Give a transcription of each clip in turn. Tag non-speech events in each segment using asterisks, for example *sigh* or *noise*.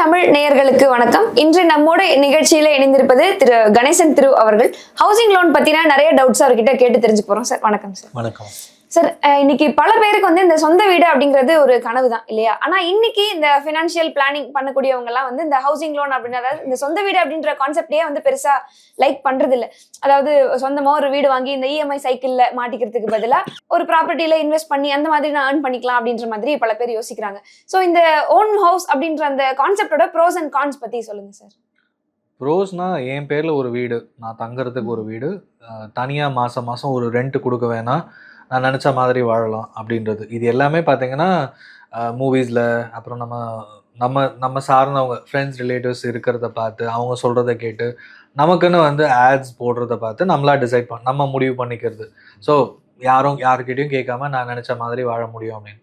தமிழ் நேயர்களுக்கு வணக்கம். இன்று நம்மோட நிகழ்ச்சியில இணைந்திருப்பது திரு கணேசன் திரு அவர்கள். ஹவுசிங் லோன் பத்தின நிறைய டவுட்ஸ் அவர்கிட்ட கேட்டு தெரிஞ்சு போறோம் சார் வணக்கம் சார் வணக்கம். சார் இன்னைக்கு பல பேருக்கு வந்து இந்த சொந்த வீடு அப்படிங்கிறது ஒரு கனவு தான் இல்லையா? ஆனா இன்னைக்கு இந்த ஃபினான்ஷியல் பிளானிங் பண்ணக்கூடியவங்க எல்லாம் வந்து இந்த ஹவுசிங் லோன் அப்படின்னு அதாவது இந்த சொந்த வீடு அப்படின்ற கான்செப்டே வந்து பெருசா லைக் பண்றது இல்ல அதாவது சொந்தமா ஒரு வீடு வாங்கி இந்த இஎம்ஐ சைக்கிள்ல மாட்டிக்கிறதுக்கு பதிலா ஒரு ப்ராப்பர்ட்டியில இன்வெஸ்ட் பண்ணி அந்த மாதிரி நான் ஏர்ன் பண்ணிக்கலாம் அப்படின்ற மாதிரி பல பேர் யோசிக்கிறாங்க. ஸோ இந்த ஓன் ஹவுஸ் அப்படின்ற அந்த கான்செப்டோட ப்ரோஸ் அண்ட் கான்ஸ் பத்தி சொல்லுங்க சார் ப்ரோஸ்னா என் பேரில் ஒரு வீடு நான் தங்குறதுக்கு ஒரு வீடு தனியாக மாதம் மாதம் ஒரு ரெண்ட் கொடுக்க வேணாம். நான் நினச்ச மாதிரி வாழலாம் அப்படின்றது. இது எல்லாமே பார்த்தீங்கன்னா மூவிஸில் அப்புறம் நம்ம நம்ம நம்ம சார்ந்தவங்க ஃப்ரெண்ட்ஸ் ரிலேட்டிவ்ஸ் இருக்கிறத பார்த்து அவங்க சொல்கிறத கேட்டு நமக்குன்னு வந்து ஆட்ஸ் போடுறத பார்த்து நம்மளா டிசைட் பண்ண நம்ம முடிவு பண்ணிக்கிறது. ஸோ யாரும் யாருக்கிட்டையும் கேட்காம நான் நினச்ச மாதிரி வாழ முடியும் அப்படின்னு.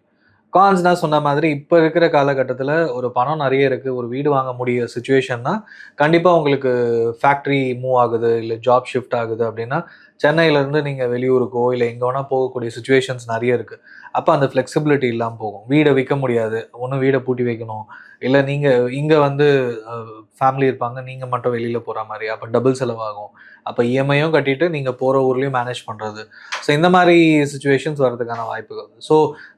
கான்ஸ்னா சொன்ன மாதிரி இப்போ இருக்கிற காலகட்டத்தில் ஒரு பணம் நிறைய இருக்குது ஒரு வீடு வாங்க முடிய சுச்சுவேஷன்னா கண்டிப்பாக உங்களுக்கு ஃபேக்ட்ரி மூவ் ஆகுது இல்லை ஜாப் ஷிஃப்ட் ஆகுது அப்படின்னா சென்னையிலேருந்து நீங்கள் வெளியூருக்கோ இல்லை எங்கே வேணால் போகக்கூடிய சுச்சுவேஷன்ஸ் நிறைய இருக்குது அப்போ அந்த ஃப்ளெக்சிபிலிட்டி இல்லாமல் போகும். வீடை விற்க முடியாது. ஒன்று வீடை பூட்டி வைக்கணும். இல்லை நீங்கள் இங்கே வந்து ஃபேமிலி இருப்பாங்க. நீங்கள் மட்டும் வெளியில் போகிற மாதிரி. அப்போ டபுள் செலவாகும். அப்போ இஎம்ஐயும் கட்டிட்டு நீங்கள் போகிற ஊர்லேயும் மேனேஜ் பண்ணுறது ஸோ இந்த மாதிரி சுச்சுவேஷன்ஸ் வர்றதுக்கான வாய்ப்புகள். ஸோ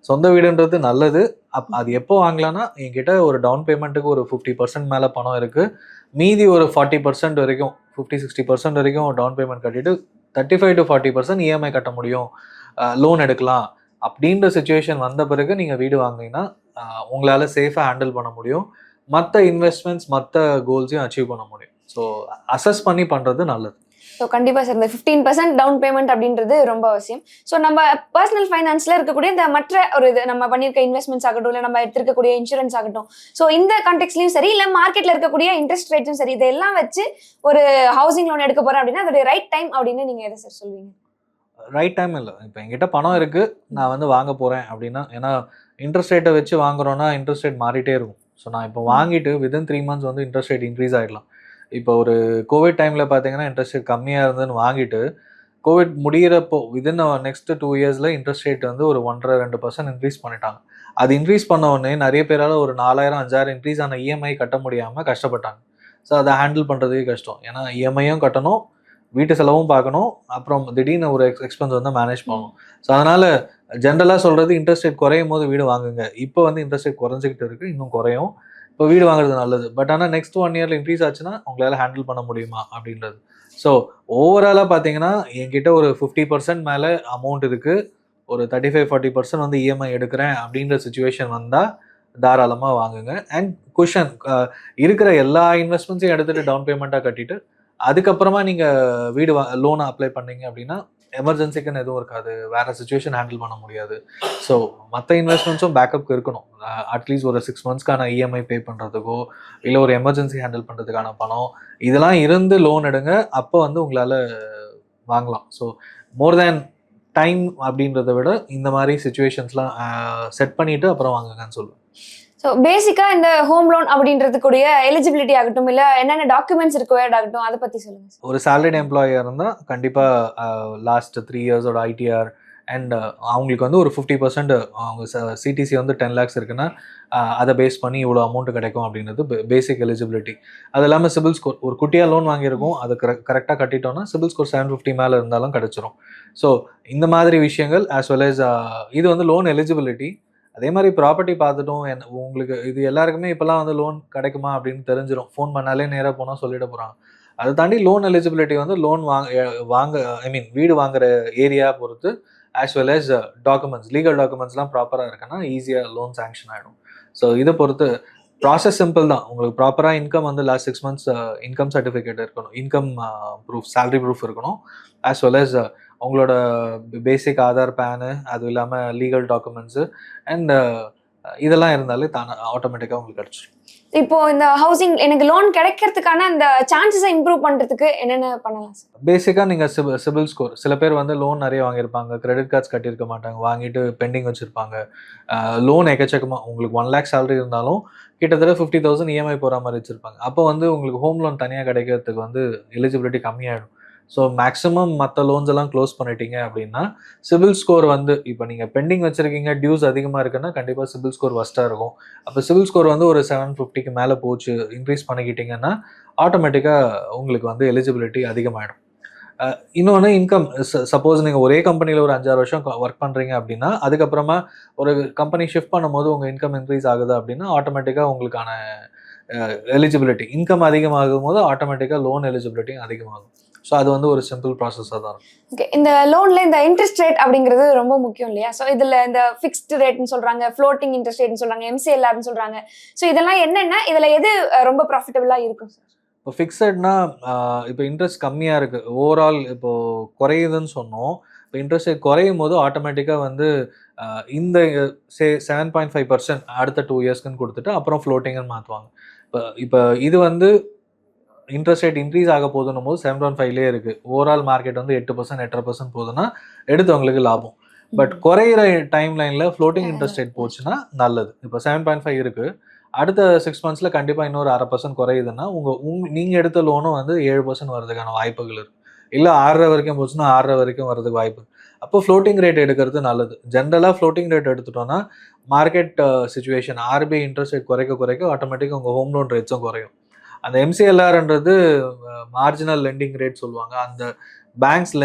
சொந்த வீடுன்றது நல்லது. அப் அது எப்போ வாங்கலாம்னா என்கிட்ட ஒரு டவுன் பேமெண்ட்டுக்கு ஒரு ஃபிஃப்டி பர்சன்ட் மேலே பணம் இருக்குது மீதி ஒரு ஃபார்ட்டி பர்சன்ட் வரைக்கும் ஃபிஃப்டி சிக்ஸ்டி பர்சன்ட் வரைக்கும் டவுன் பேமெண்ட் கட்டிட்டு thirty five to forty percent EMI கட்ட முடியும். லோன் எடுக்கலாம். அப்படின்ற சுச்சுவேஷன் வந்த பிறகு நீங்கள் வீடு வாங்குனீங்கன்னா உங்களால் சேஃபாக ஹேண்டில் பண்ண முடியும். மற்ற இன்வெஸ்ட்மெண்ட்ஸ் மற்ற கோல்ஸையும் அச்சீவ் பண்ண முடியும். ஸோ அசஸ் பண்ணி பண்ணுறது நல்லது. ஸோ கண்டிப்பாக சார் இந்த ஃபிஃப்டீன் பர்சன்ட் டவுன் பேமெண்ட் அப்படின்றது ரொம்ப அவசியம். ஸோ நம்ம பர்சனல் ஃபைனான்ஸில் இருக்கக்கூடிய இந்த மற்ற ஒரு இது நம்ம பண்ணியிருக்க இன்வெஸ்ட்மெண்ட்ஸ் ஆகட்டும் இல்லை நம்ம எடுத்திருக்கக்கூடிய இன்சூரன்ஸ் ஆகட்டும். ஸோ இந்த கான்டெக்ட்லயும் சரி இல்லை மார்க்கெட்டில் இருக்கக்கூடிய இன்ட்ரெஸ்ட் ரேட்டும் சரி இதெல்லாம் வச்சு ஒரு ஹவுசிங் லோன் எடுக்க போகிறேன் அப்படின்னா அதோடைய ரைட் டைம் அப்படின்னு நீங்கள் எதை சார் சொல்வீங்க? ரைட் டைம் இல்லை. இப்போ என்கிட்ட பணம் இருக்குது நான் வந்து வாங்க போகிறேன் அப்படின்னா ஏன்னா இன்ட்ரெஸ்ட் ரேட்டை வச்சு வாங்குறோன்னா இன்ட்ரெஸ்ட் ரேட் மாறிட்டே இருக்கும். ஸோ நான் இப்போ வாங்கிட்டு வித்தின் த்ரீ மந்த்ஸ் வந்து இன்ட்ரெஸ்ட் ரேட் இன்க்ரீஸ் ஆகிடலாம் இப்போ ஒரு கோவிட் டைமில் பார்த்தீங்கன்னா இன்ட்ரெஸ்ட் ரேட் கம்மியாக இருந்ததுன்னு வாங்கிட்டு கோவிட் முடியிறப்போ விதின் நெக்ஸ்ட் டூ இயர்ஸில் இன்ட்ரெஸ்ட் ரேட் வந்து ஒரு ஒன்றரை ரெண்டு பர்சன்ட் இன்க்ரீஸ் பண்ணிட்டாங்க. அது இன்க்ரீஸ் பண்ண உடனே நிறைய பேரால் ஒரு நாலாயிரம் அஞ்சாயிரம் இன்க்ரீஸ் ஆன இஎம்ஐ கட்ட முடியாமல் கஷ்டப்பட்டாங்க. ஸோ அதை ஹேண்டில் பண்ணுறதுக்கே கஷ்டம். ஏன்னா இஎம்ஐயும் கட்டணும் வீட்டு செலவும் பார்க்கணும் அப்புறம் திடீர்னு ஒரு எக்ஸ் எக்ஸ்பென்ஸ் வந்து மேனேஜ் பண்ணணும். ஸோ அதனால் ஜென்ரலாக சொல்கிறது இன்ட்ரெஸ்ட் ரேட் குறையும் போது வீடு வாங்குங்க. இப்போ வந்து இன்ட்ரெஸ்ட் ரேட் குறைஞ்சிக்கிட்டு இருக்குது இன்னும் குறையும். இப்போ வீடு வாங்குறது நல்லது. பட் ஆனால் நெக்ஸ்ட் ஒன் இயரில் இன்க்ரீஸ் ஆச்சுன்னா உங்களால் ஹேண்டில் பண்ண முடியுமா அப்படின்றது. ஸோ ஓவராலாக பார்த்தீங்கன்னா என்கிட்ட ஒரு ஃபிஃப்டி பர்சன்ட் மேலே அமௌண்ட் இருக்குது ஒரு தேர்ட்டி ஃபைவ் ஃபார்ட்டி பர்சன்ட் வந்து இஎம்ஐ எடுக்கிறேன் அப்படின்ற சுச்சுவேஷன் வந்தால் தாராளமாக வாங்குங்க. அண்ட் குஷன் இருக்கிற எல்லா இன்வெஸ்ட்மெண்ட்ஸையும் எடுத்துகிட்டு டவுன் பேமெண்ட்டாக கட்டிட்டு அதுக்கப்புறமா நீங்கள் வீடு வா லோனை அப்ளை பண்ணீங்க அப்படின்னா எமர்ஜென்சிக்குன்னு எதுவும் இருக்காது. வேறு சுச்சுவேஷன் ஹேண்டில் பண்ண முடியாது. ஸோ மற்ற இன்வெஸ்ட்மெண்ட்ஸும் பேக்கப்க்கு இருக்கணும். அட்லீஸ்ட் ஒரு சிக்ஸ் மந்த்ஸ்க்கான இஎம்ஐ பே பண்ணுறதுக்கோ இல்லை ஒரு எமர்ஜென்சி ஹேண்டில் பண்ணுறதுக்கான பணம் இதெல்லாம் இருந்து லோன் எடுங்க. அப்போ வந்து உங்களால் வாங்கலாம். ஸோ மோர் தேன் டைம் அப்படின்றத விட இந்த மாதிரி சுச்சுவேஷன்ஸ்லாம் செட் பண்ணிவிட்டு அப்புறம் வாங்குங்கன்னு சொல்லுவேன். ஸோ பேசிக்காக இந்த ஹோம் லோன் அப்படின்றதுக்குரிய எலிஜிபிலிட்டி ஆகட்டும் இல்லை என்னென்ன டாக்குமெண்ட்ஸ் ரிக்வயர்ட் ஆகட்டும் அதை பற்றி சொல்லுங்கள் ஒரு சேலரிட் எம்ப்ளாயியாக இருந்தால் கண்டிப்பாக லாஸ்ட் த்ரீ இயர்ஸோட ஐடிஆர் அண்ட் அவங்களுக்கு வந்து ஒரு ஃபிஃப்டி பர்சன்ட் அவங்க சிடிசி வந்து டென் லேக்ஸ் இருக்குன்னா அதை பேஸ் பண்ணி இவ்வளோ அமௌண்ட் கிடைக்கும் அப்படின்றது பேசிக் எலிஜிபிலிட்டி அது இல்லாமல் சிபில் ஸ்கோர் ஒரு குட்டியாக லோன் வாங்கியிருக்கோம் அது கரெக்ட் கரெக்டாக கட்டிட்டோம்னா சிபில் ஸ்கோர் செவன் ஃபிஃப்டி மேலே இருந்தாலும் கிடச்சிரும். ஸோ இந்த மாதிரி விஷயங்கள் ஆஸ் வெல் அஸ் இது வந்து லோன் எலிஜிபிலிட்டி அதே மாதிரி ப்ராப்பர்ட்டி பார்த்துட்டும் என்ன உங்களுக்கு இது எல்லாருக்குமே இப்போல்லாம் வந்து லோன் கிடைக்குமா அப்படின்னு தெரிஞ்சிடும் ஃபோன் பண்ணாலே நேராக போனால் சொல்லிட போகிறாங்க அதை தாண்டி லோன் எலிஜிபிலிட்டி வந்து லோன் வாங்க வாங்க ஐ மீன் வீடு வாங்குற ஏரியா பொறுத்து as well as documents legal டாக்குமெண்ட்ஸ்லாம் ப்ராப்பராக இருக்குன்னா ஈஸியாக லோன் சேங்ஷன் ஆகிடும் ஸோ இதை பொறுத்து ப்ராசஸ் சிம்பிள் தான். உங்களுக்கு ப்ராப்பராக இன்கம் வந்து last six months income certificate இருக்கணும். இன்கம் ப்ரூஃப் சேலரி ப்ரூஃப் இருக்கணும். ஆஸ் வெல் ஆஸ் உங்களோட பேசிக் ஆதார் பேனு அது இல்லாமல் லீகல் டாக்குமெண்ட்ஸு அண்ட் இதெல்லாம் இருந்தாலே தானே ஆட்டோமேட்டிக்காக உங்களுக்கு கிடச்சிடும் இப்போ இந்த ஹவுசிங் எனக்கு லோன் கிடைக்கிறதுக்கான அந்த சான்சஸை இம்ப்ரூவ் பண்றதுக்கு என்னென்ன பண்ணலாம் பேசிக்காக நீங்கள் சிபில் சிபில் ஸ்கோர் சில பேர் வந்து லோன் நிறைய வாங்கியிருப்பாங்க கிரெடிட் கார்ட்ஸ் கட்டியிருக்க மாட்டாங்க வாங்கிட்டு பெண்டிங் வச்சுருப்பாங்க. லோன் எக்கச்சக்கமாக உங்களுக்கு ஒன் லேக் salary இருந்தாலும் கிட்டத்தட்ட ஃபிஃப்டி தௌசண்ட் இஎம்ஐ போகிற மாதிரி வச்சுருப்பாங்க. அப்போ வந்து உங்களுக்கு ஹோம் லோன் தனியாக கிடைக்கிறதுக்கு வந்து எலிஜிபிலிட்டி கம்மியாயிடும். ஸோ மேக்ஸிமம் மற்ற லோன்ஸ் எல்லாம் க்ளோஸ் பண்ணிட்டீங்க அப்படின்னா சிவில் ஸ்கோர் வந்து இப்போ நீங்கள் பெண்டிங் வச்சுருக்கீங்க டியூஸ் அதிகமாக இருக்குன்னா கண்டிப்பாக சிவில் ஸ்கோர் ஒஸ்ட்டாக இருக்கும். அப்போ சிவில் ஸ்கோர் வந்து ஒரு செவன் ஃபிஃப்டிக்கு மேலே போச்சு இன்க்ரீஸ் பண்ணிக்கிட்டீங்கன்னா ஆட்டோமேட்டிக்காக உங்களுக்கு வந்து எலிஜிபிலிட்டி அதிகமாகிடும் இன்னொன்று இன்கம் சப்போஸ் நீங்கள் ஒரே கம்பெனியில் ஒரு அஞ்சாறு வருஷம் ஒர்க் பண்ணுறீங்க அப்படின்னா அதுக்கப்புறமா ஒரு கம்பெனி ஷிஃப்ட் பண்ணும்போது உங்கள் இன்கம் இன்க்ரீஸ் ஆகுது அப்படின்னா ஆட்டோமேட்டிக்காக உங்களுக்கான எலிஜிபிலிட்டி இன்கம் அதிகமாகும் போது ஆட்டோமேட்டிக்காக லோன் எலிஜிபிலிட்டியும் அதிகமாகும். ஸோ அது வந்து ஒரு சிம்பிள் ப்ராசஸாக தான் ஓகே இந்த லோன்ல இந்த இன்ட்ரெஸ்ட் ரேட் அப்படிங்கிறது ரொம்ப முக்கியம் இல்லையா? ஸோ இதுல இந்த ஃபிக்ஸ்டு ரேட்னு சொல்றாங்க ஃப்ளோட்டிங் இன்ட்ரெஸ்ட் ரேட்னு சொல்றாங்க எம்சிஎல்ஆர்னு சொல்றாங்க. ஸோ இதெல்லாம் என்னென்ன இதுல எது ரொம்ப ப்ராஃபிட்டபிளா இருக்கும் சார் இப்போ ஃபிக்ஸட்னா இப்போ இன்ட்ரெஸ்ட் கம்மியாக இருக்குது ஓவரால் இப்போ குறையுதுன்னு சொன்னோம். இப்போ இன்ட்ரெஸ்ட் ரேட் குறையும் போது ஆட்டோமேட்டிக்காக வந்து இந்த say seven point five percent அடுத்த டூ இயர்ஸ்க்குன்னு கொடுத்துட்டு அப்புறம் ஃப்ளோட்டிங்னு மாற்றுவாங்க இப்போ இப்போ இது வந்து இன்ட்ரெஸ்ட் ரேட் இன்க்ரீஸ் ஆக போதுன்னும் போது செவன் பாயிண்ட் ஃபைவ்லேயே இருக்குது ஓவரால் மார்க்கெட் வந்து எட்டு பர்சன்ட் எட்டரை பர்சன்ட் போகுதுன்னா எடுத்தவங்களுக்கு லாபம். பட் குறையிற டைம் லைனில் ஃப்ளோட்டிங் இன்ட்ரெஸ்ட் ரேட் போச்சுன்னா நல்லது. இப்போ செவன் பாயிண்ட் ஃபைவ் இருக்குது அடுத்த சிக்ஸ் மந்த்ஸில் கண்டிப்பாக இன்னொரு அரை பர்சன்ட் குறையுதுன்னா உங்கள் உங் நீங்கள் எடுத்த லோனும் வந்து ஏழு பர்சன்ட் வரதுக்கான வாய்ப்புகள் இருக்குது இல்லை ஆறரை வரைக்கும் போச்சுன்னா ஆறரை வரைக்கும் வரதுக்கு வாய்ப்பு அப்போ ஃப்ளோட்டிங் ரேட் எடுக்கிறது நல்லது. ஜென்ரலாக ஃப்ளோட்டிங் ரேட் எடுத்துட்டோம்னா market situation RBI interest rate குறைக்க குறைக்க ஆட்டோமேட்டிக்காக உங்கள் ஹோம் லோன் ரேட்ஸும் குறையும். அந்த எம்சிஎல்ஆர்ன்றது மார்ஜினல் லெண்டிங் ரேட் சொல்லுவாங்க. அந்த பேங்க்ஸ்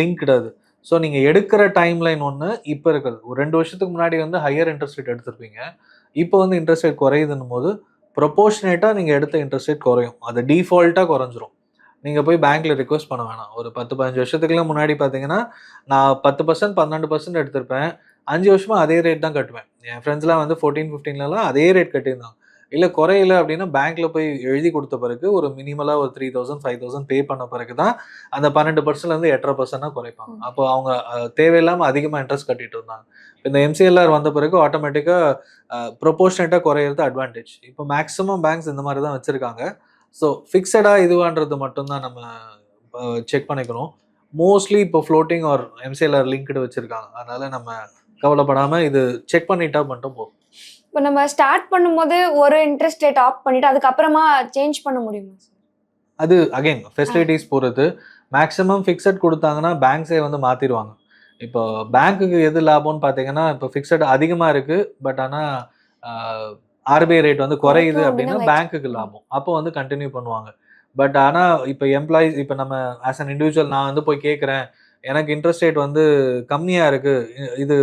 லிங்க்டு அது. ஸோ நீங்கள் எடுக்கிற டைம் லைன் ஒன்று இப்போ இருக்கிறது ஒரு ரெண்டு வருஷத்துக்கு முன்னாடி வந்து ஹையர் இன்ட்ரெஸ்ட் ரேட் எடுத்திருப்பீங்க. இப்போ வந்து இன்ட்ரெஸ்ட் ரேட் குறையுதுன்னும் போது ப்ரொபோஷனேட்டாக நீங்கள் எடுத்த இன்ட்ரெஸ்ட் ரேட் குறையும். அது டிஃபால்ட்டாக குறைஞ்சிரும். நீங்கள் போய் பேங்க்கில் ரிக்வஸ்ட் பண்ண வேணாம். ஒரு பத்து பதினஞ்சு வருஷத்துக்குலாம் முன்னாடி பார்த்தீங்கன்னா நான் பத்து பர்சன்ட் பன்னெண்டு பர்சன்ட் எடுத்திருப்பேன். அஞ்சு வருஷமாக அதே ரேட் தான் கட்டுவேன். என் ஃப்ரெண்ட்ஸ்லாம் வந்து ஃபோர்டீன் ஃபிஃப்டீன்லலாம் அதே ரேட் கட்டியிருந்தாங்க. இல்லை குறையல அப்படின்னா பேங்க்ல போய் எழுதி கொடுத்த பிறகு ஒரு மினிமலாக ஒரு three thousand five thousand pay பண்ண பிறகு தான் அந்த பன்னெண்டு பர்சன்ட்லேருந்து எட்டரை பர்சன்டாக குறைப்பாங்க. அப்போ அவங்க அஹ், தேவையில்லாம அதிகமாக இன்ட்ரெஸ்ட் கட்டிட்டு இருந்தாங்க. இந்த எம்சிஎல்ஆர் வந்த பிறகு ஆட்டோமேட்டிக்காக ப்ரொபோஷனேட்டாக குறையிறது அட்வான்டேஜ் இப்போ மேக்ஸிமம் பேங்க்ஸ் இந்த மாதிரி தான் வச்சுருக்காங்க. ஸோ ஃபிக்ஸடாக இதுவான்றது மட்டும்தான் நம்ம செக் பண்ணிக்கணும். மோஸ்ட்லி இப்போ ஃப்ளோட்டிங் ஆர் எம்சிஎல்ஆர் லிங்க்டு வச்சுருக்காங்க. அதனால நம்ம கவலைப்படாமல் இது செக் பண்ணிட்டா மட்டும் போதும். இப்போ நம்ம ஸ்டார்ட் பண்ணும்போது ஒரு இன்ட்ரெஸ்ட் ரேட் ஆஃப் பண்ணிட்டு அதுக்கப்புறமா சேஞ்ச் பண்ண முடியுமா சார் அது அகைன் ஃபெசிலிட்டிஸ் பொறுத்து. மேக்ஸிமம் ஃபிக்ஸட் கொடுத்தாங்கன்னா பேங்க்ஸே வந்து மாற்றிடுவாங்க இப்போ பேங்க்குக்கு எது லாபம்னு பார்த்தீங்கன்னா இப்போ ஃபிக்ஸட் அதிகமாக இருக்குது பட் ஆனால் ஆர்பிஐ ரேட் வந்து குறையுது அப்படின்னா பேங்க்குக்கு லாபம். அப்போ வந்து கண்டினியூ பண்ணுவாங்க. பட் ஆனால் இப்போ எம்ப்ளாயிஸ் இப்போ நம்ம ஆஸ் அன் இண்டிவிஜுவல் நான் வந்து போய் கேட்குறேன் எனக்கு இன்ட்ரெஸ்ட் ரேட் வந்து கம்மியாக இருக்குது இது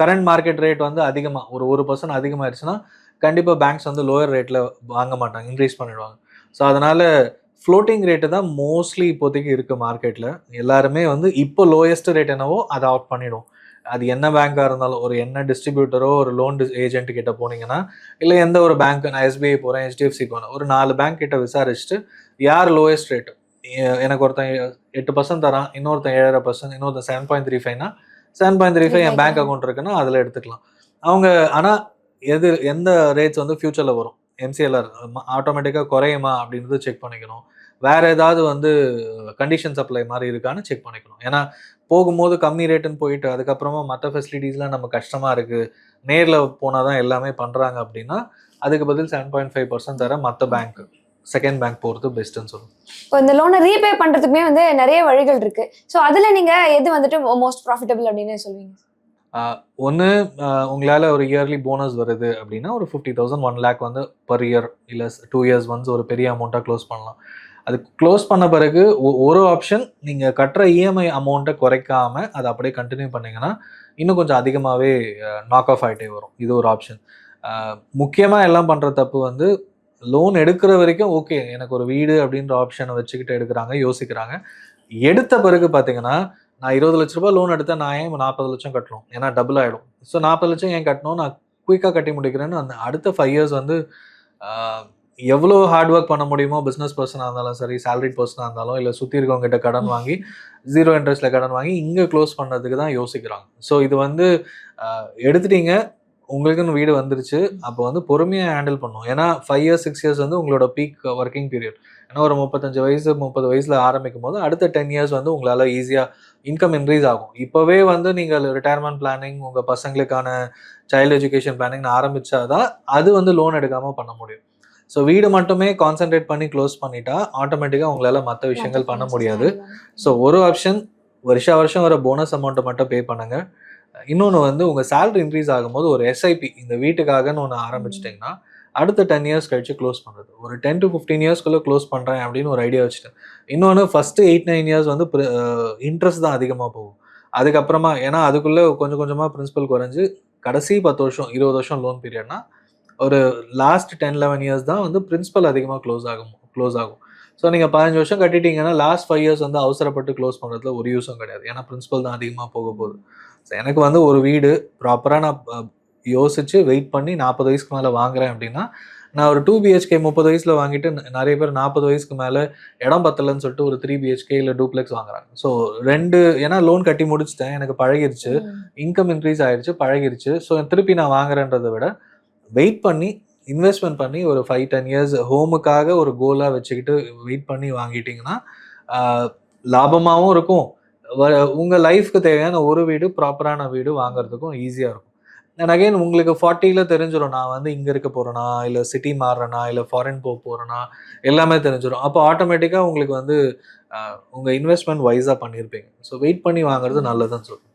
கரண்ட் மார்க்கெட் ரேட் வந்து அதிகமாக ஒரு ஒரு பர்சன்ட் அதிகமாகிடுச்சுன்னா கண்டிப்பாக பேங்க்ஸ் வந்து லோயர் ரேட்டில் வாங்க மாட்டாங்க இன்க்ரீஸ் பண்ணிடுவாங்க. ஸோ அதனால் ஃப்ளோட்டிங் ரேட்டு தான் மோஸ்ட்லி இப்போதைக்கு இருக்குது மார்க்கெட்டில் எல்லாருமே வந்து இப்போ லோயஸ்ட் ரேட் என்னவோ அதை அவுட் பண்ணிடும். அது என்ன பேங்காக இருந்தாலும் ஒரு என்ன டிஸ்ட்ரிபியூட்டரோ ஒரு லோன் ஏஜென்ட் கிட்ட போனீங்கன்னா இல்லை எந்த ஒரு பேங்க் நான் எஸ்பிஐ போகிறேன் ஹெச்டிஎஃப்சி போகிறேன் ஒரு நாலு பேங்க் கிட்ட விசாரிச்சுட்டு யார் லோயஸ்ட் ரேட் எனக்கு ஒருத்தன் எட்டு பர்சன்ட் தரான் இன்னொருத்தன் ஏழரை பர்சன்ட் இன்னொருத்தன் செவன் பாயிண்ட் த்ரீ ஃபைவ்னா செவன் பாயிண்ட் த்ரீ ஃபைவ் என் பேங்க் அக்கௌண்ட் இருக்குன்னா அதில் எடுத்துக்கலாம். அவங்க ஆனால் எது எந்த ரேட்ஸ் வந்து ஃப்யூச்சரில் வரும்? எம்சிஎல்ஆர் ஆட்டோமேட்டிக்காக குறையுமா அப்படின்றது செக் பண்ணிக்கணும். வேற ஏதாவது வந்து கண்டிஷன் சப்ளை மாதிரி இருக்கான்னு செக் பண்ணிக்கணும். ஏன்னா போகும்போது கம்மி ரேட்டுன்னு போயிட்டு அதுக்கப்புறமா மற்ற ஃபெசிலிட்டிஸ்லாம் நம்ம கஷ்டமாக இருக்குது நேரில் போனால் தான் எல்லாமே பண்ணுறாங்க அப்படின்னா அதுக்கு பதில் செவன் பாயிண்ட் ஃபைவ் பர்சன்ட் தர மற்ற பேங்க் செகண்ட் பேங்க் போகிறது பெஸ்ட்டுன்னு சொல்லுவோம். இப்போ இந்த லோனை ரீபே பண்றதுக்குமே வந்து நிறைய வழிகள் இருக்கு. ஸோ அதுல நீங்க எது வந்துட்டு மோஸ்ட் ப்ராஃபிட்டபிள் அப்படின்னு சொல்லுவீங்க? ஒன்று உங்களால் ஒரு இயர்லி போனஸ் வருது அப்படின்னா ஒரு ஃபிஃப்டி தௌசண்ட் ஒன் லேக் வந்து பர் இயர் இல்லை டூ இயர்ஸ் ஒன்ஸ் ஒரு பெரிய அமௌண்ட்டாக க்ளோஸ் பண்ணலாம். அது க்ளோஸ் பண்ண பிறகு ஒரு ஆப்ஷன் நீங்கள் கட்டுற E இஎம்ஐ அமௌண்ட்டை குறைக்காம அதை அப்படியே கண்டினியூ பண்ணீங்கன்னா இன்னும் கொஞ்சம் அதிகமாகவே நாக் ஆஃப் ஆகிட்டே வரும். இது ஒரு ஆப்ஷன் முக்கியமாக எல்லாம் பண்ணுற தப்பு வந்து லோன் எடுக்கிற வரைக்கும் ஓகே எனக்கு ஒரு வீடு அப்படின்ற ஆப்ஷனை வச்சுக்கிட்டு எடுக்கிறாங்க யோசிக்கிறாங்க. எடுத்த பிறகு பார்த்தீங்கன்னா நான் இருபது லட்ச ரூபாய் லோன் எடுத்தால் நான் ஏன் நாற்பது லட்சம் கட்டணும்? ஏன்னா டபுள் ஆகிடும் ஸோ நாற்பது லட்சம் ஏன் கட்டணும்? நான் குயிக்காக கட்டி முடிக்கிறேன்னு அந்த அடுத்த ஃபைவ் இயர்ஸ் வந்து எவ்வளோ ஹார்ட் ஒர்க் பண்ண முடியுமோ பிஸ்னஸ் பர்சனாக இருந்தாலும் சரி சேலரி பர்சனாக இருந்தாலும் இல்லை சுற்றி இருக்கவங்ககிட்ட கடன் வாங்கி ஜீரோ இன்ட்ரெஸ்ட்டில் கடன் வாங்கி இங்கே க்ளோஸ் பண்ணுறதுக்கு தான் யோசிக்கிறாங்க. ஸோ இது வந்து எடுத்துட்டீங்க. உங்களுக்குன்னு வீடு வந்துருச்சு. அப்போ வந்து பொறுமையாக ஹேண்டில் பண்ணும். ஏன்னா ஃபைவ் இயர்ஸ் சிக்ஸ் இயர்ஸ் வந்து உங்களோட பீக் ஒர்க்கிங் பீரியட் ஏன்னா ஒரு முப்பத்தஞ்சு வயசு முப்பது வயசில் ஆரம்பிக்கும் போது அடுத்த டென் இயர்ஸ் வந்து உங்களால் ஈஸியாக இன்கம் இன்க்ரீஸ் ஆகும். இப்போவே வந்து நீங்கள் ரிட்டையர்மெண்ட் பிளானிங் உங்கள் பசங்களுக்கான சைல்டு எஜுகேஷன் பிளானிங் ஆரம்பிச்சாதான் அது வந்து லோன் எடுக்காமல் பண்ண முடியும். ஸோ வீடு மட்டுமே கான்சென்ட்ரேட் பண்ணி க்ளோஸ் பண்ணிட்டா ஆட்டோமேட்டிக்காக உங்களால மற்ற விஷயங்கள் பண்ண முடியாது. ஸோ ஒரு ஆப்ஷன் வருஷா வருஷம் வர போனஸ் அமௌண்ட்டை மட்டும் பே பண்ணுங்க. இன்னொன்று வந்து உங்கள் சேலரி இன்க்ரீஸ் ஆகும்போது ஒரு எஸ்ஐபி இந்த வீட்டுக்காகன்னு ஒன்று ஆரம்பிச்சிட்டிங்கன்னா அடுத்த டென் இயர்ஸ் கழிச்சு க்ளோஸ் பண்ணுறது ஒரு டென் டு ஃபிஃப்டீன் இயர்ஸ்க்குள்ளே க்ளோஸ் பண்ணுறேன் அப்படின்னு ஒரு ஐடியா வச்சுட்டேன். இன்னொன்று ஃபஸ்ட்டு எயிட் நைன் இயர்ஸ் வந்து இன்ட்ரெஸ்ட் தான் அதிகமாக போகும். அதுக்கப்புறமா ஏன்னா அதுக்குள்ளே கொஞ்சம் கொஞ்சமாக பிரின்சிபல் குறைஞ்சி கடைசி பத்து வருஷம் இருபது வருஷம் லோன் பீரியட்னா ஒரு லாஸ்ட் டென் லெவன் இயர்ஸ் தான் வந்து பிரின்சிபல் அதிகமாக க்ளோஸ் ஆகும் க்ளோஸ் ஆகும். ஸோ நீங்கள் பதினஞ்சு வருஷம் கட்டிட்டீங்கன்னா லாஸ்ட் ஃபைவ் இயர்ஸ் வந்து அவசரப்பட்டு க்ளோஸ் பண்ணுறதுல ஒரு யூஸும் கிடையாது. ஏன்னா பிரின்சிபல் தான் அதிகமாக போக போகுது. எனக்கு வந்து ஒரு வீடு ப்ராப்பராக நான் யோசிச்சு வெயிட் பண்ணி நாற்பது வயசுக்கு மேலே வாங்குறேன் அப்படின்னா நான் ஒரு டூ பிஹெச்கே முப்பது வயசில் வாங்கிட்டு நிறைய பேர் நாற்பது வயசுக்கு மேலே இடம் பத்தலைன்னு சொல்லிட்டு ஒரு த்ரீ பிஹெச்கே இல்லை டூப்ளெக்ஸ் வாங்குறாங்க. ஸோ ரெண்டு ஏன்னா லோன் கட்டி முடிச்சிட்டேன். எனக்கு பழகிருச்சு. இன்கம் இன்க்ரீஸ் ஆயிடுச்சு பழகிருச்சு. ஸோ திருப்பி நான் வாங்குறேன்றதை விட வெயிட் பண்ணி இன்வெஸ்ட்மெண்ட் பண்ணி ஒரு ஃபைவ் டென் இயர்ஸ் ஹோமுக்காக ஒரு கோலாக வச்சுக்கிட்டு வெயிட் பண்ணி வாங்கிட்டீங்கன்னா லாபமாகவும் இருக்கும். வ- உங்க லைஃப்க்கு தேவையான ஒரு வீடு ப்ராப்பரான வீடு வாங்குறதுக்கும் ஈஸியாக இருக்கும். அண்ட் அகைன் உங்களுக்கு ஃபார்ட்டியில் தெரிஞ்சிடும் நான் வந்து இங்கே இருக்க போகிறேனா இல்லை சிட்டி மாறுறேனா இல்லை ஃபாரின் போக போகிறேனா எல்லாமே தெரிஞ்சிடும் அப்போ ஆட்டோமேட்டிக்காக உங்களுக்கு வந்து ஆஹ், உங்க இன்வெஸ்ட்மெண்ட் வைஸாக பண்ணியிருப்பீங்க ஸோ வெயிட் பண்ணி வாங்குறது நல்லதுன்னு சொல்லுவேன்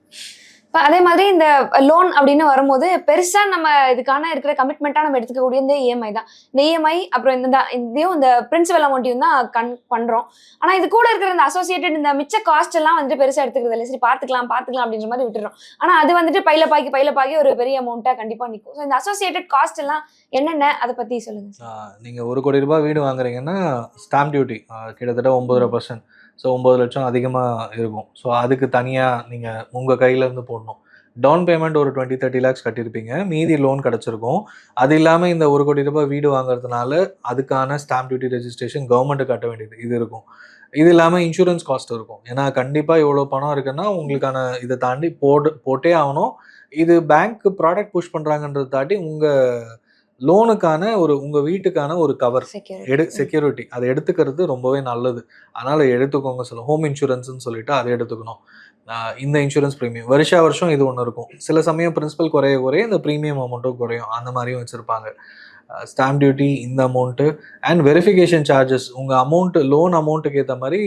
இப்போ அதே மாதிரி இந்த லோன் அப்படின்னு வரும்போது பெருசாக நம்ம இதுக்கான இருக்கிற கமிட்மெண்ட்டாக நம்ம எடுத்துக்கக்கூடிய இந்த இஎம்ஐ தான். இந்த இஎம்ஐ அப்புறம் இந்த இதையும் இந்த பிரின்சிபல் அமௌண்ட்டையும் தான் கண் பண்ணுறோம் ஆனால் இது கூட இருக்கிற இந்த அசோசியேட்டட் இந்த மிச்ச காஸ்ட் எல்லாம் வந்துட்டு பெருசாக எடுத்துக்கிறது இல்லை. சரி பார்த்துக்கலாம் பார்த்துக்கலாம் அப்படின்ற மாதிரி விட்டுறோம். ஆனால் அது வந்துட்டு பையில பாக்கி பையில பாக்கி ஒரு பெரிய அமௌண்ட்டாக கண்டிப்பாக நிற்கும் ஸோ இந்த அசோசியேட்டட் காஸ்ட் எல்லாம் என்னென்ன? அதை பற்றி சொல்லுங்கள் நீங்கள் ஒரு கோடி ரூபாய் வீடு வாங்குறீங்கன்னா ஸ்டாம்ப் டியூட்டி கிட்டத்தட்ட ஒன்பதரை பர்சன்ட் ஸோ ஒம்பது லட்சம் அதிகமாக இருக்கும். ஸோ அதுக்கு தனியாக நீங்கள் உங்கள் கையிலேருந்து போடணும். டவுன் பேமெண்ட் ஒரு டுவெண்ட்டி தேர்ட்டி லேக்ஸ் கட்டியிருப்பீங்க. மீதி லோன் கிடச்சிருக்கும். அது இல்லாமல் இந்த ஒரு கோடி ரூபாய் வீடு வாங்குறதுனால அதுக்கான ஸ்டாம்ப் டியூட்டி ரெஜிஸ்ட்ரேஷன் கவர்மெண்ட்டு கட்ட வேண்டியது இது இருக்கும். இது இல்லாமல் இன்சூரன்ஸ் காஸ்ட் இருக்கும். ஏன்னா கண்டிப்பாக இவ்வளோ பணம் இருக்குன்னா உங்களுக்கான இதை தாண்டி போட்டு போட்டே ஆகணும். இது பேங்க் ப்ராடக்ட் புஷ் பண்ணுறாங்கன்றத தாண்டி உங்கள் லோனுக்கான ஒரு உங்கள் வீட்டுக்கான ஒரு கவர் எடு செக்யூரிட்டி அதை எடுத்துக்கிறது ரொம்பவே நல்லது. அதனால எடுத்துக்கோங்க சொல்ல ஹோம் இன்சூரன்ஸ்னு சொல்லிட்டு அதை எடுத்துக்கணும். இந்த இன்சூரன்ஸ் ப்ரீமியம் வருஷா வருஷம் இது ஒன்று இருக்கும். சில சமயம் பிரின்சிபல் குறைய குறைய இந்த ப்ரீமியம் அமௌண்ட்டும் குறையும். அந்த மாதிரியும் வச்சுருப்பாங்க. ஸ்டாம்ப் டியூட்டி இந்த அமௌண்ட்டு அண்ட் வெரிஃபிகேஷன் சார்ஜஸ் உங்கள் அமௌண்ட் லோன் அமௌண்ட்டுக்கு ஏற்ற மாதிரி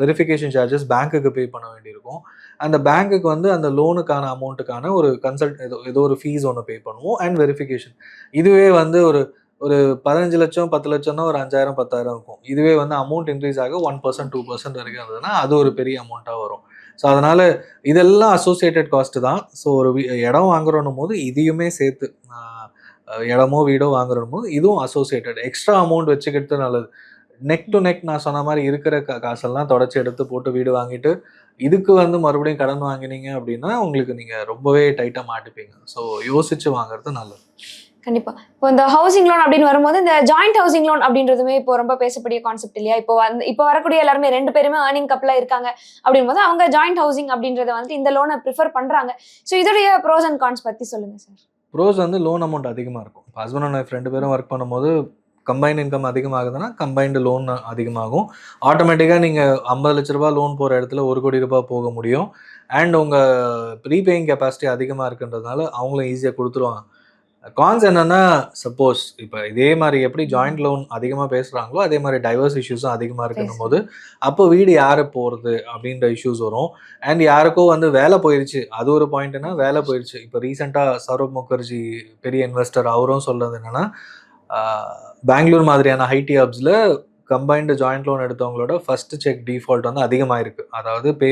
வெரிஃபிகேஷன் சார்ஜஸ் பேங்க்குக்கு பே பண்ண வேண்டியிருக்கும். அந்த பேங்க்குக்கு வந்து அந்த லோனுக்கான அமௌண்ட்டுக்கான ஒரு கன்சல்ட் ஏதோ ஏதோ ஒரு ஃபீஸ் ஒன்று பே பண்ணுவோம் அண்ட் வெரிஃபிகேஷன் இதுவே வந்து ஒரு ஒரு பதினஞ்சு லட்சம் பத்து லட்சம்னா ஒரு அஞ்சாயிரம் பத்தாயிரம் இருக்கும். இதுவே வந்து அமௌண்ட் இன்க்ரீஸ் ஆக ஒன் பர்சன்ட் டூ பர்சன்ட் வரைக்கும் இருந்ததுன்னா அது ஒரு பெரிய அமௌண்ட்டாக வரும். ஸோ அதனால் இதெல்லாம் அசோசியேட்டட் காஸ்ட் தான். ஸோ ஒரு வீ- இடம் வாங்குறோன்னும் போது இதையுமே சேர்த்து இடமோ வீடோ வாங்குறோம் போது இதுவும் அசோசியேட்டட் எக்ஸ்ட்ரா அமௌண்ட் வச்சுக்கிறது நல்லது. நெக் டு நெக் நான் சொன்ன மாதிரி இருக்கிற கா- காசெல்லாம் தொடச்சி எடுத்து போட்டு வீடு வாங்கிட்டு இதுக்கு வந்து மறுபடியும் கடன் வாங்கினீங்க அப்படின்னா உங்களுக்கு நீங்கள் ரொம்பவே டைட்டாக மாட்டிப்பீங்க. ஸோ யோசிச்சு வாங்குறது நல்லது. கண்டிப்பா. இப்போ இந்த ஹவுசிங் லோன் அப்படின்னு வரும்போது இந்த ஜாயிண்ட் ஹவுசிங் லோன் அப்படின்றதுமே இப்போ ரொம்ப பேசக்கூடிய கான்செப்ட் இல்லையா? இப்போ வந்து இப்போ வரக்கூடிய எல்லாருமே ரெண்டு பேருமே ஏர்னிங் கப்ல இருக்காங்க. அப்படின் போது அவங்க ஜாயிண்ட் ஹவுசிங் அப்படின்றத வந்துட்டு இந்த லோனை ப்ரிஃபர் பண்றாங்க. ஸோ இதோடைய ப்ரோஸ் அண்ட் கான்ஸ் பத்தி சொல்லுங்க சார் ப்ரோஸ் வந்து லோன் அமௌண்ட் அதிகமாக இருக்கும். ஹஸ்பண்ட் அண்ட் ஒய்ஃப் ரெண்டு பேரும் ஒர்க் பண்ணும்போது கம்பைன்ட் இன்கம் அதிகமாகுதுன்னா கம்பைன்டு லோன் அதிகமாகும். ஆட்டோமேட்டிக்காக நீங்கள் ஐம்பது லட்ச ரூபா லோன் போகிற இடத்துல ஒரு கோடி ரூபாய் போக முடியும். அண்ட் உங்கள் ப்ரீபேயிங் கெப்பாசிட்டி அதிகமாக இருக்குன்றதுனால அவங்களும் ஈஸியாக கொடுத்துருவாங்க. கான்ஸ் என்னென்னா சப்போஸ் இப்போ இதே மாதிரி எப்படி ஜாயிண்ட் லோன் அதிகமாக பேசுகிறாங்களோ அதே மாதிரி டைவர்ஸ் இஷ்யூஸும் அதிகமாக இருக்கணும் போது அப்போ வீடு யார் போகிறது அப்படின்ற இஷ்யூஸ் வரும். அண்ட் யாருக்கோ வந்து வேலை போயிடுச்சு அது ஒரு பாயிண்ட்னா வேலை போயிடுச்சு இப்போ ரீசெண்டாக சௌரப் முகர்ஜி பெரிய இன்வெஸ்டர் அவரும் சொல்கிறது என்னென்னா பெங்களூர் மாதிரியான ஐடி ஹப்ஸில் கம்பைன்டு ஜாயிண்ட் லோன் எடுத்தவங்களோட ஃபர்ஸ்ட் செக் டிஃபால்ட் வந்து அதிகமாக இருக்கு. அதாவது பே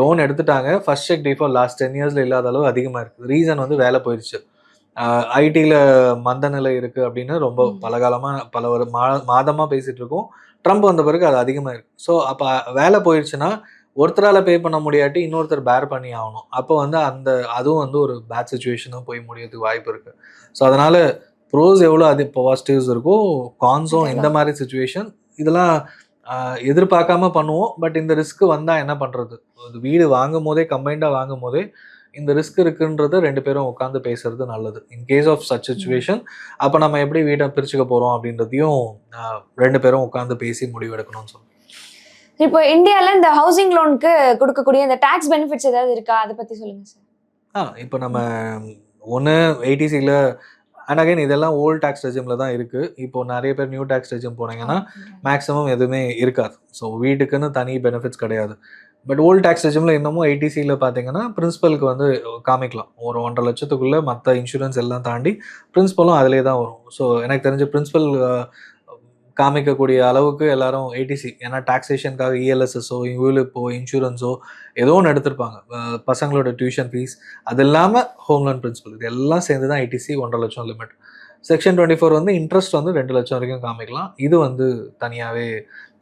லோன் எடுத்துட்டாங்க first check default last ten இயர்ஸ்ல இல்லாத அளவு அதிகமாக இருக்கு. ரீசன் வந்து வேலை போயிருச்சு ஐடியில் மந்த நிலை இருக்கு அப்படின்னு ரொம்ப ம். பலகாலமாக பல ஒரு மா மாதமாக பேசிட்டு இருக்கோம். ட்ரம்ப் வந்த பிறகு அது அதிகமாக இருக்கு. ஸோ அப்போ வேலை போயிடுச்சுன்னா ஒருத்தரால் பே பண்ண முடியாட்டி இன்னொருத்தர் பேர் பண்ணி ஆகணும். அப்போ வந்து அந்த அதுவும் வந்து ஒரு பேட் சுச்சுவேஷனாக போய் முடியறதுக்கு வாய்ப்பு இருக்கு. ஸோ அதனால ப்ரோஸ் எவ்வளோ அது பாசிட்டிவ்ஸ் இருக்கோ கான்ஸும் இந்த மாதிரி சுச்சுவேஷன் இதெல்லாம் எதிர்பார்க்காம பண்ணுவோம். பட் இந்த ரிஸ்க் வந்தால் என்ன பண்ணுறது வீடு வாங்கும் போதே கம்பைண்டாக வாங்கும் போதே இந்த ரிஸ்க் இருக்குன்றத ரெண்டு பேரும் உட்காந்து பேசுறது நல்லது. In case of such situation அப்போ நம்ம எப்படி வீட்டை பிரிச்சுக்க போகிறோம் அப்படின்றதையும் ரெண்டு பேரும் உட்காந்து பேசி முடிவெடுக்கணும்னு சொல்லுவோம் இப்போ இந்தியால இந்த ஹவுசிங் லோனுக்கு கொடுக்கக்கூடிய இந்த டாக்ஸ் பெனிஃபிட்ஸ் ஏதாவது இருக்கா? அதை பத்தி சொல்லுங்க சார் ஆ இப்போ நம்ம ஒன்று ஏடிசியில் அண்ட் அகைன் இதெல்லாம் ஓல்ட் டேக்ஸ் ரெஜிமில் தான் இருக்குது இப்போ நிறைய பேர் நியூ டேக்ஸ் ரெஜிம் போனீங்கன்னா மேக்ஸிமம் எதுவுமே இருக்காது. ஸோ வீட்டுக்குன்னு தனி பெனிஃபிட்ஸ் கிடையாது. பட் ஓல்ட் டேக்ஸ் ரெஜிமில் இன்னமும் ஐடிசியில் பார்த்தீங்கன்னா பிரின்சிபலுக்கு வந்து காமிக்கலாம். ஒரு ஒன்றரை லட்சத்துக்குள்ளே மற்ற இன்சூரன்ஸ் எல்லாம் தாண்டி பிரின்சிபலும் அதிலே தான் வரும். ஸோ எனக்கு தெரிஞ்ச பிரின்சிபல் காமிக்கக்கூடிய அளவுக்கு எல்லாரும் ஏடிசி ஏன்னா டாக்ஸேஷனுக்காக இஎல்எஸ்எஸோ இவ்வளோ இன்சூரன்ஸோ ஏதோ ஒன்று எடுத்திருப்பாங்க. பசங்களோட டியூஷன் ஃபீஸ் அது இல்லாமல் ஹோம் லோன் பிரின்சிபல் இது எல்லாம் சேர்ந்து தான் ஐடிசி ஒன்றரை லட்சம் லிமிட் செக்ஷன் டுவெண்ட்டி ஃபோர் வந்து இன்ட்ரெஸ்ட் வந்து ரெண்டு லட்சம் வரைக்கும் காமிக்கலாம். இது வந்து தனியாகவே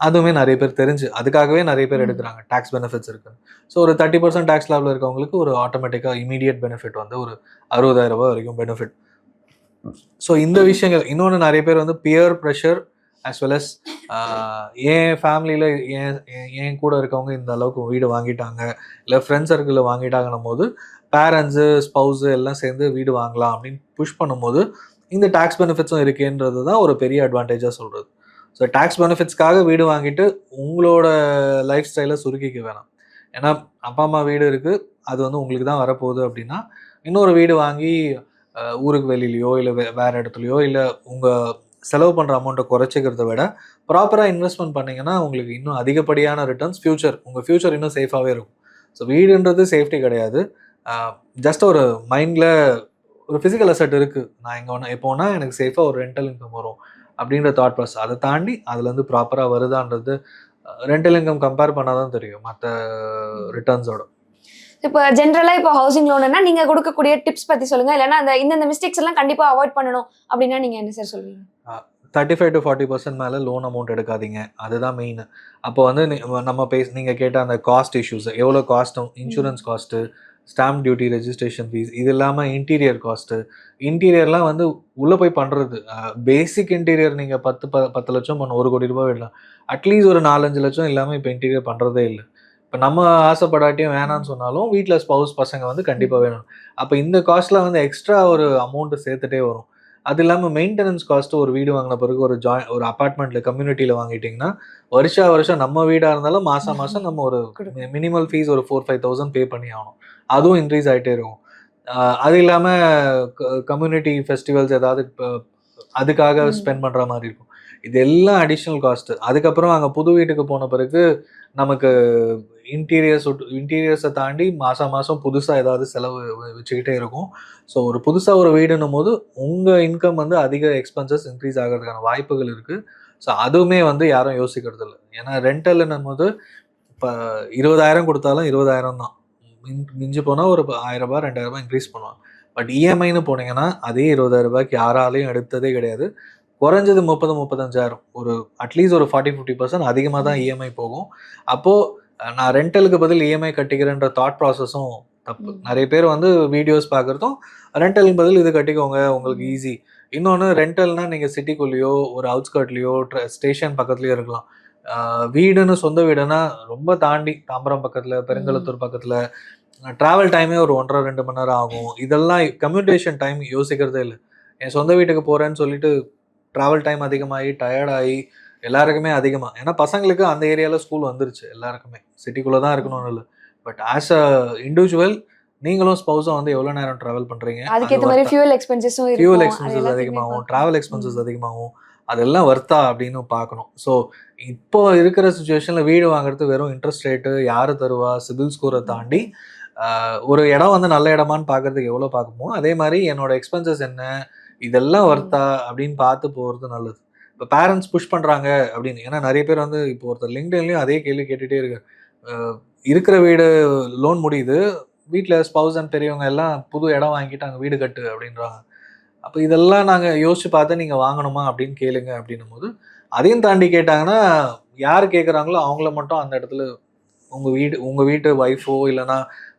அதுவுமே நிறைய பேர் தெரிஞ்சு அதுக்காகவே நிறைய பேர். எடுக்கிறாங்க. டேக்ஸ் பெனிஃபிட்ஸ் இருக்கு. ஸோ ஒரு தேர்ட்டி பர்சன்ட் டேக்ஸ் லேபில் இருக்கவங்களுக்கு ஒரு ஆட்டோமேட்டிக்காக இமீடியட் பெனிஃபிட் வந்து ஒரு அறுபதாயிரம் ரூபாய் வரைக்கும் பெனிஃபிட் ஸோ இந்த விஷயங்கள் இன்னொன்று நிறைய பேர் வந்து பியர் ப்ரெஷர் well as ஆஹ், *laughs* என் ஃபேமிலியில் என் என்- கூட இருக்கவங்க இந்த அளவுக்கு வீடு வாங்கிட்டாங்க. இல்லை ஃப்ரெண்ட்ஸ் சர்க்கிளில் வாங்கிட்டாங்கன்னும் போது பேரண்ட்ஸு ஸ்பௌஸு எல்லாம் சேர்ந்து வீடு வாங்கலாம் அப்படின்னு புஷ் பண்ணும்போது இந்த டேக்ஸ் பெனிஃபிட்ஸும் இருக்கேன்றது தான் ஒரு பெரிய அட்வான்டேஜாக சொல்கிறது ஸோ டேக்ஸ் பெனிஃபிட்ஸ்க்காக வீடு வாங்கிட்டு உங்களோட லைஃப் ஸ்டைலை சுருக்கிக்க வேணாம். ஏன்னா அப்பா அம்மா வீடு இருக்குது அது வந்து உங்களுக்கு தான் வரப்போகுது அப்படின்னா இன்னொரு வீடு வாங்கி ஊருக்கு வெளியிலையோ இல்லை வே வேறு இடத்துலையோ இல்லை உங்கள் செலவு பண்ணுற அமௌண்ட்டை குறைச்சிக்கிறத விட ப்ராப்பராக இன்வெஸ்ட்மெண்ட் பண்ணிங்கன்னா உங்களுக்கு இன்னும் அதிகப்படியான ரிட்டர்ன்ஸ் ஃபியூச்சர் உங்கள் ஃப்யூச்சர் இன்னும் சேஃபாகவே இருக்கும். ஸோ வீடுன்றது சேஃப்டி கிடையாது. ஜஸ்ட் ஒரு மைண்டில் ஒரு ஃபிசிக்கல் அசெட் இருக்குது நான் எங்கே ஒன்று எப்போனா எனக்கு சேஃபாக ஒரு ரெண்டல் இன்கம் வரும் அப்படின்ற தாட் ப்ராசஸ் அதை தாண்டி அதுலேருந்து ப்ராப்பராக வருதான்றது ரெண்டல் இன்கம் கம்பேர் பண்ணால் தான் தெரியும். மற்ற ரிட்டர்ன்ஸோட இப்போ ஜென்ரலாக இப்போ ஹவுசிங் லோன்னா நீங்கள் கொடுக்கக்கூடிய டிப்ஸ் பற்றி சொல்லுங்கள் இல்லைன்னா அந்த இந்தந்த மிஸ்டேக்ஸ் எல்லாம் கண்டிப்பாக அவாய்ட் பண்ணணும் அப்படின்னா நீங்கள் என்ன சார் சொல்லுவீங்க? Thirty five to forty percent மேலே லோன் அமௌண்ட் எடுக்காதீங்க. அதுதான் மெயின் அப்போ வந்து நம்ம பேச நீங்கள் கேட்ட அந்த காஸ்ட் இஷ்யூஸ் எவ்வளோ காஸ்ட்டும் insurance cost stamp duty registration fees இது இல்லாமல் இன்டீரியர் காஸ்ட்டு இன்டீரியர்லாம் வந்து உள்ளே போய் பண்ணுறது பேசிக் இன்டீரியர் நீங்கள் பத்து ப பத்து லட்சம் பண்ண ஒரு கோடி ரூபாய் விடலாம். அட்லீஸ்ட் ஒரு நாலஞ்சு லட்சம் இல்லாமல் இப்போ இன்டீரியர் பண்ணுறதே இல்லை. இப்போ நம்ம ஆசைப்படாட்டியும் வேணாம்னு சொன்னாலும் வீட்டில் ஸ்பவுஸ் பசங்க வந்து கண்டிப்பாக வேணும். அப்போ இந்த காஸ்ட்டில் வந்து எக்ஸ்ட்ரா ஒரு அமௌண்ட்டு சேர்த்துட்டே வரும். அது இல்லாமல் மெயின்டெனன்ஸ் காஸ்ட் ஒரு வீடு வாங்கின பிறகு ஒரு ஜாய் ஒரு அப்பார்ட்மெண்ட்டில் கம்யூனிட்டியில் வாங்கிட்டிங்கன்னா வருஷா வருஷம் நம்ம வீடாக இருந்தாலும் மாதம் மாதம் நம்ம ஒரு. மினிமல் ஃபீஸ் ஒரு ஃபோர் ஃபைவ் தௌசண்ட் பே பண்ணி ஆகணும். அதுவும் இன்க்ரீஸ் ஆகிட்டே இருக்கும். அது இல்லாமல் கம்யூனிட்டி ஃபெஸ்டிவல்ஸ் ஏதாவது அதுக்காக. ஸ்பெண்ட் பண்ணுற மாதிரி இருக்கும். இது எல்லாம் அடிஷ்னல் காஸ்ட்டு அதுக்கப்புறம் அங்கே புது வீட்டுக்கு போன பிறகு நமக்கு இன்டீரியர்ஸ் இன்டீரியர்ஸை தாண்டி மாதம் மாதம் புதுசாக ஏதாவது செலவு வச்சுக்கிட்டே இருக்கும். ஸோ ஒரு புதுசாக ஒரு வீடுன்னும் போது உங்கள் இன்கம் வந்து அதிக எக்ஸ்பென்சஸ் இன்க்ரீஸ் ஆகிறதுக்கான வாய்ப்புகள் இருக்குது ஸோ அதுவுமே வந்து யாரும் யோசிக்கிறது இல்லை. ஏன்னா ரெண்டல்னும் போது இப்போ இருபதாயிரம் கொடுத்தாலும் இருபதாயிரம் தான். மின்- மிஞ்சி போனால் ஒரு ஆயிரம் ரூபாய் இன்க்ரீஸ் பண்ணுவாங்க. பட் இஎம்ஐன்னு போனீங்கன்னா அதே இருபதாயிரரூபாய்க்கு யாராலையும் எடுத்ததே கிடையாது. குறைஞ்சது முப்பது முப்பத்தஞ்சாயிரம். ஒரு அட்லீஸ்ட் ஒரு ஃபார்ட்டி ஃபிஃப்டி பர்சன்ட் அதிகமாக தான் இஎம்ஐ போகும். அப்போது நான் ரெண்டலுக்கு பதில் இஎம்ஐ கட்டிக்கிறேன்ற தாட் ப்ராசஸும் தப்பு. நிறைய பேர் வந்து வீடியோஸ் பார்க்குறதும் ரெண்டலுக்கு பதில் இது கட்டிக்கோங்க உங்களுக்கு ஈஸி இன்னொன்று ரெண்டல்னா நீங்கள் சிட்டிக்குள்ளேயோ ஒரு அவுட்ஸ்கர்ட்லேயோ ஸ்டேஷன் பக்கத்துலேயோ இருக்கலாம். வீடுன்னு சொந்த வீடுனா ரொம்ப தாண்டி தாம்பரம் பக்கத்தில் பெருங்கலத்தூர் பக்கத்தில் ட்ராவல் டைமே ஒரு ஒன்றரை ரெண்டு மணி நேரம் ஆகும். இதெல்லாம் கம்யூனிகேஷன் டைம் யோசிக்கிறதே இல்லை. என் சொந்த வீட்டுக்கு போகிறேன்னு சொல்லிட்டு ட்ராவல் டைம் அதிகமாகி டயர்டாகி எல்லாருக்குமே அதிகமாக ஏன்னா பசங்களுக்கு அந்த ஏரியாவில் ஸ்கூல் வந்துருச்சு எல்லாருக்குமே. சிட்டிக்குள்ளே தான் இருக்கணும்னு இல்லை. பட் ஆஸ் அ இண்டிவிஜுவல் நீங்களும் ஸ்பௌஸும் வந்து எவ்வளோ நேரம் ட்ராவல் பண்ணுறீங்க அதுக்கேற்ற மாதிரி ஃபியூல் எக்ஸ்பென்சஸும் ஃபியூல் எக்ஸ்பென்சஸ் அதிகமாகும். Travel expenses. அதிகமாகும். அதெல்லாம் வர்த்தா அப்படின்னு பார்க்கணும். ஸோ இப்போ இருக்கிற சுச்சுவேஷனில் வீடு வாங்குறது வெறும் இன்ட்ரெஸ்ட் ரேட்டு யார் தருவா சிபில் ஸ்கோரை தாண்டி ஒரு இடம் வந்து நல்ல இடமான்னு பார்க்கறதுக்கு எவ்வளோ பார்க்குமோ அதே மாதிரி என்னோட எக்ஸ்பென்சஸ் என்ன இதெல்லாம். வர்த்தா அப்படின்னு பார்த்து போகிறது நல்லது. இப்போ பேரண்ட்ஸ் புஷ் பண்ணுறாங்க அப்படின்னு. ஏன்னா நிறைய பேர் வந்து இப்போ ஒருத்தர் லிங்க்டன்லேயும் அதே கேள்வி கேட்டுகிட்டே இருக்கு இருக்கிற வீடு லோன் முடியுது. வீட்டில் ஸ்பவுஸ் அண்ட் பெரியவங்க எல்லாம் புது இடம் வாங்கிட்டு அங்கே வீடு கட்டு அப்படின்றாங்க. அப்போ இதெல்லாம் நாங்கள் யோசிச்சு பார்த்து நீங்கள் வாங்கணுமா அப்படின்னு கேளுங்க அப்படின்னும் போது அதையும் தாண்டி கேட்டாங்கன்னா யார் கேட்குறாங்களோ அவங்கள மட்டும் அந்த இடத்துல உங்கள் வீடு உங்கள் வீட்டு ஒய்ஃபோ இல்லைன்னா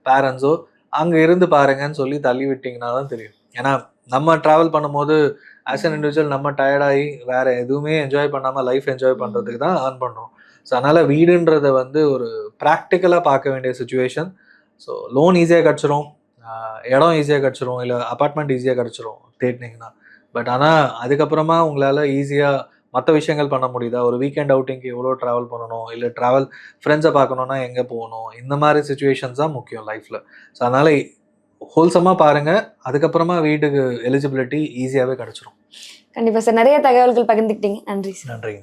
பேரண்ட்ஸோ அங்கே இருந்து பாருங்கன்னு சொல்லி தள்ளி விட்டிங்கன்னா தான் தெரியும். ஏன்னா நம்ம ட்ராவல் பண்ணும்போது ஆஸ் அன் இண்டிவிஜுவல் நம்ம டயர்டாகி வேற எதுவுமே என்ஜாய் பண்ணாமல் லைஃப் என்ஜாய் பண்ணுறதுக்கு தான் ஏர்ன் பண்ணுறோம் ஸோ அதனால் வீடுன்றத வந்து ஒரு ப்ராக்டிக்கலாக பார்க்க வேண்டிய சுச்சுவேஷன் ஸோ லோன் ஈஸியாக கிடச்சிரும். இடம் ஈஸியாக கிடச்சிரும். இல்லை அப்பார்ட்மெண்ட் ஈஸியாக கிடச்சிரும். தேடினீங்கன்னா. பட் ஆனால் அதுக்கப்புறமா உங்களால் ஈஸியாக மற்ற விஷயங்கள் பண்ண முடியுதா? ஒரு வீக்கெண்ட் அவுட்டிங்க்கு எவ்வளோ ட்ராவல் பண்ணணும்? இல்லை ட்ராவல் ஃப்ரெண்ட்ஸை பார்க்கணுன்னா எங்கே போகணும்? இந்த மாதிரி சுச்சுவேஷன்ஸ் தான் முக்கியம் லைஃப்பில் ஸோ அதனால் ஹோல்சமாக பாருங்க. அதுக்கப்புறமா வீட்டுக்கு எலிஜிபிலிட்டி ஈஸியாகவே கிடச்சிரும். கண்டிப்பா சார். நிறைய தகவல்கள் பகிர்ந்துக்கிட்டீங்க. நன்றி சார். நன்றிங்க.